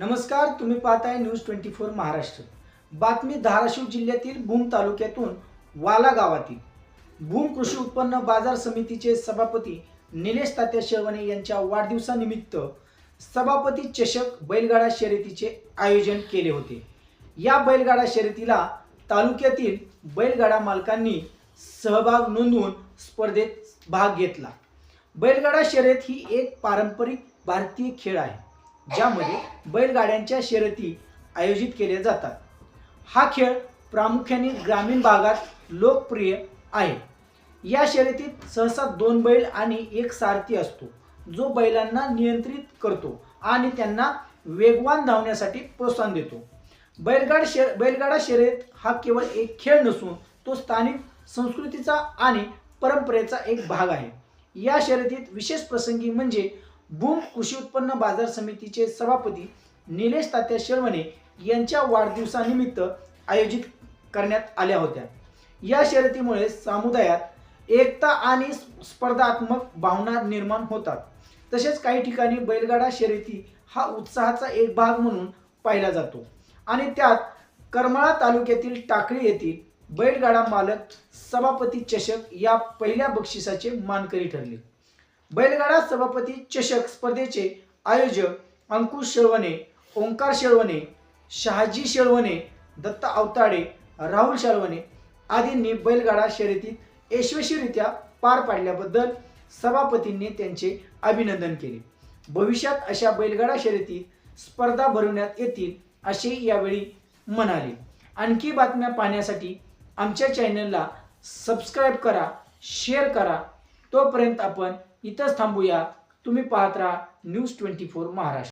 नमस्कार तुम्ही पाहताय न्यूज ट्वेंटी फोर महाराष्ट्र. बातमी धाराशिव जिल्ह्यातील भूम तालुक्यातून वाला गावातील. भूम कृषी उत्पन्न बाजार समितीचे सभापती निलेश तात्या शेळवणे यांच्या वाढदिवसानिमित्त सभापती चषक बैलगाडा शर्यतीचे आयोजन केले होते. या बैलगाडा शर्यतीला तालुक्यातील बैलगाडा मालकांनी सहभाग नोंदवून स्पर्धेत भाग घेतला. बैलगाडा शर्यत ही एक पारंपरिक भारतीय खेळ आहे. ज्यामध्ये बैलगाड्यांच्या शर्यती आयोजित केल्या जातात. हा खेळ प्रामुख्याने ग्रामीण भागात लोकप्रिय आहे. या शर्यतीत सहसा दोन बैल आणि एक सारथी असतो जो बैलांना नियंत्रित करतो आणि त्यांना वेगवान धावण्यासाठी प्रोत्साहन देतो. बैलगाड शे बैलगाडा शर्यत हा केवळ एक खेळ नसून तो स्थानिक संस्कृतीचा आणि परंपरेचा एक भाग आहे. या शर्यतीत विशेष प्रसंगी म्हणजे भूम कृषी उत्पन्न बाजार समितीचे सभापती निलेश तात्या शेळवणे यांच्या वाढदिवसानिमित्त आयोजित करण्यात आल्या होत्या. या शर्यतीमुळे समुदायात एकता आणि स्पर्धात्मक भावना निर्माण होतात. तसेच काही ठिकाणी बैलगाडा शर्यती हा उत्साहाचा एक भाग म्हणून पाहिला जातो. आणि त्यात करमाळा तालुक्यातील टाकळी येथील बैलगाडा मालक सभापती चषक या पहिल्या बक्षिसाचे मानकरी ठरले. बैलगाडा सभापती चषक स्पर्धेचे आयोजक अंकुश शेळवणे ओंकार शेळवणे शहाजी शेळवणे दत्ता अवताडे राहुल शेळवणे आदींनी बैलगाडा शर्यतीत यशस्वीरित्या पार पाडल्याबद्दल सभापतींनी त्यांचे अभिनंदन केले. भविष्यात अशा बैलगाडा शर्यतीत स्पर्धा भरवण्यात येतील असे यावेळी म्हणाले. आणखी बातम्या पाहण्यासाठी आमच्या चॅनलला सबस्क्राईब करा शेअर करा. तोपर्यंत आपण इथंच थांबूया. तुम्ही पाहत राहा न्यूज ट्वेंटी फोर महाराष्ट्र.